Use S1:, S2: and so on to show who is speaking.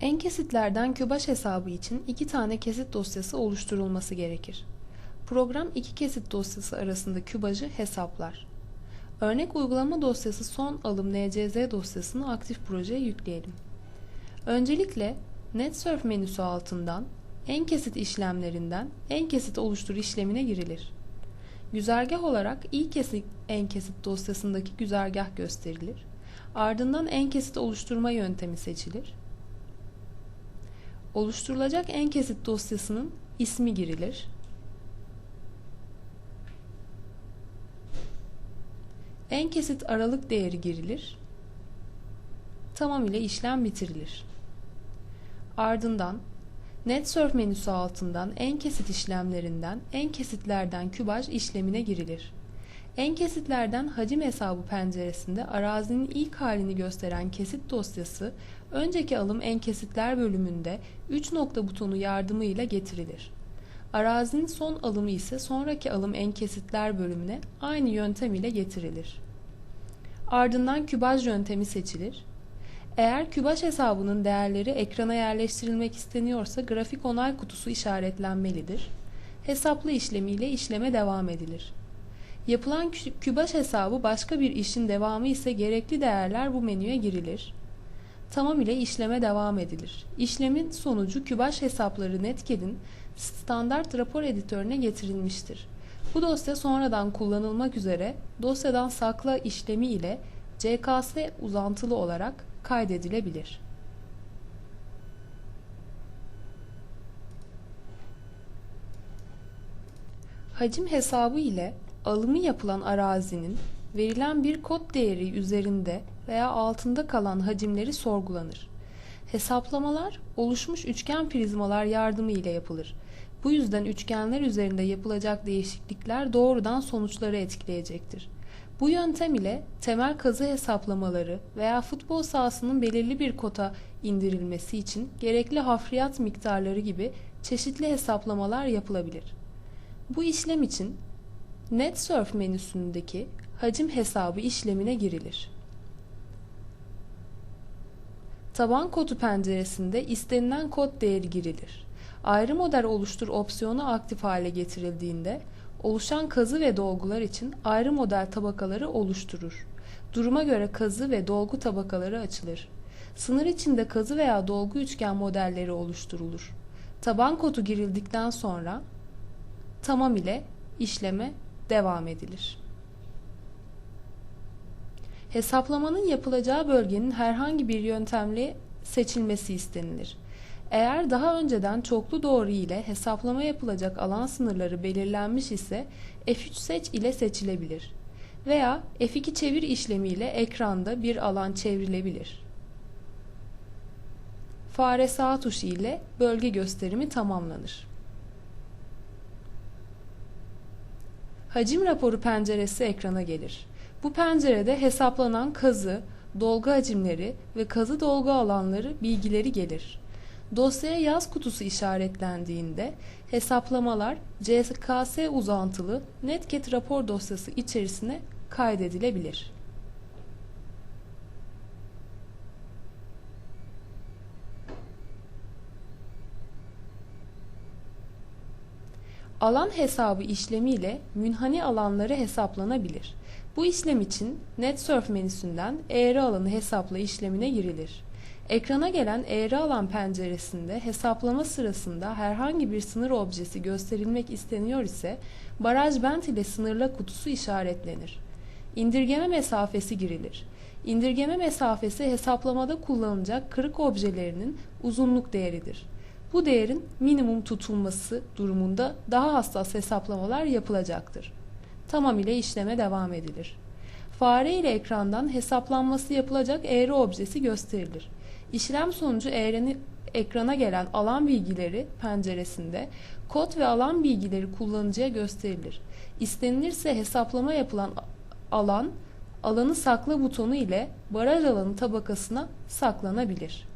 S1: En kesitlerden kübaş hesabı için iki tane kesit dosyası oluşturulması gerekir. Program iki kesit dosyası arasında kübajı hesaplar. Örnek uygulama dosyası son alım NCZ dosyasını aktif projeye yükleyelim. Öncelikle NetSurf menüsü altından en kesit işlemlerinden en kesit oluştur işlemine girilir. Güzergah olarak ilk kesit en kesit dosyasındaki güzergah gösterilir. Ardından en kesit oluşturma yöntemi seçilir. Oluşturulacak en kesit dosyasının ismi girilir. En kesit aralık değeri girilir. Tamam ile işlem bitirilir. Ardından NetSurf menüsü altından en kesit işlemlerinden en kesitlerden kübaj işlemine girilir. En kesitlerden hacim hesabı penceresinde arazinin ilk halini gösteren kesit dosyası önceki alım en kesitler bölümünde 3 nokta butonu yardımıyla getirilir. Arazinin son alımı ise sonraki alım en kesitler bölümüne aynı yöntem ile getirilir. Ardından kübaj yöntemi seçilir. Eğer kübaj hesabının değerleri ekrana yerleştirilmek isteniyorsa grafik onay kutusu işaretlenmelidir. Hesaplı işlemiyle işleme devam edilir. Yapılan kübaj hesabı başka bir işin devamı ise gerekli değerler bu menüye girilir. Tamam ile işleme devam edilir. İşlemin sonucu kübaj hesapları Netcad'in standart rapor editörüne getirilmiştir. Bu dosya sonradan kullanılmak üzere dosyadan sakla işlemi ile CKS uzantılı olarak kaydedilebilir. Hacim hesabı ile alımı yapılan arazinin verilen bir kod değeri üzerinde veya altında kalan hacimleri sorgulanır. Hesaplamalar oluşmuş üçgen prizmalar yardımı ile yapılır. Bu yüzden üçgenler üzerinde yapılacak değişiklikler doğrudan sonuçları etkileyecektir. Bu yöntem ile temel kazı hesaplamaları veya futbol sahasının belirli bir kota indirilmesi için gerekli hafriyat miktarları gibi çeşitli hesaplamalar yapılabilir. Bu işlem için NetSurf menüsündeki hacim hesabı işlemine girilir. Taban kodu penceresinde istenilen kod değeri girilir. Ayrı model oluştur opsiyonu aktif hale getirildiğinde oluşan kazı ve dolgular için ayrı model tabakaları oluşturur. Duruma göre kazı ve dolgu tabakaları açılır. Sınır içinde kazı veya dolgu üçgen modelleri oluşturulur. Taban kodu girildikten sonra tamam ile işleme devam edilir. Hesaplamanın yapılacağı bölgenin herhangi bir yöntemle seçilmesi istenilir. Eğer daha önceden çoklu doğru ile hesaplama yapılacak alan sınırları belirlenmiş ise F3 seç ile seçilebilir veya F2 çevir işlemiyle ekranda bir alan çevrilebilir. Fare sağ tuşu ile bölge gösterimi tamamlanır. Hacim raporu penceresi ekrana gelir. Bu pencerede hesaplanan kazı, dolgu hacimleri ve kazı dolgu alanları bilgileri gelir. Dosyaya yaz kutusu işaretlendiğinde hesaplamalar CKS uzantılı Netcat rapor dosyası içerisine kaydedilebilir. Alan hesabı işlemiyle münhani alanları hesaplanabilir. Bu işlem için NetSurf menüsünden eğri alanı hesapla işlemine girilir. Ekrana gelen eğri alan penceresinde hesaplama sırasında herhangi bir sınır objesi gösterilmek isteniyor ise baraj bent ile sınırla kutusu işaretlenir. İndirgeme mesafesi girilir. İndirgeme mesafesi hesaplamada kullanılacak kırık objelerinin uzunluk değeridir. Bu değerin minimum tutulması durumunda daha hassas hesaplamalar yapılacaktır. Tamam ile işleme devam edilir. Fare ile ekrandan hesaplanması yapılacak eğri objesi gösterilir. İşlem sonucu eğreni, ekrana gelen alan bilgileri penceresinde kod ve alan bilgileri kullanıcıya gösterilir. İstenilirse hesaplama yapılan alan, alanı sakla butonu ile baraj alanı tabakasına saklanabilir.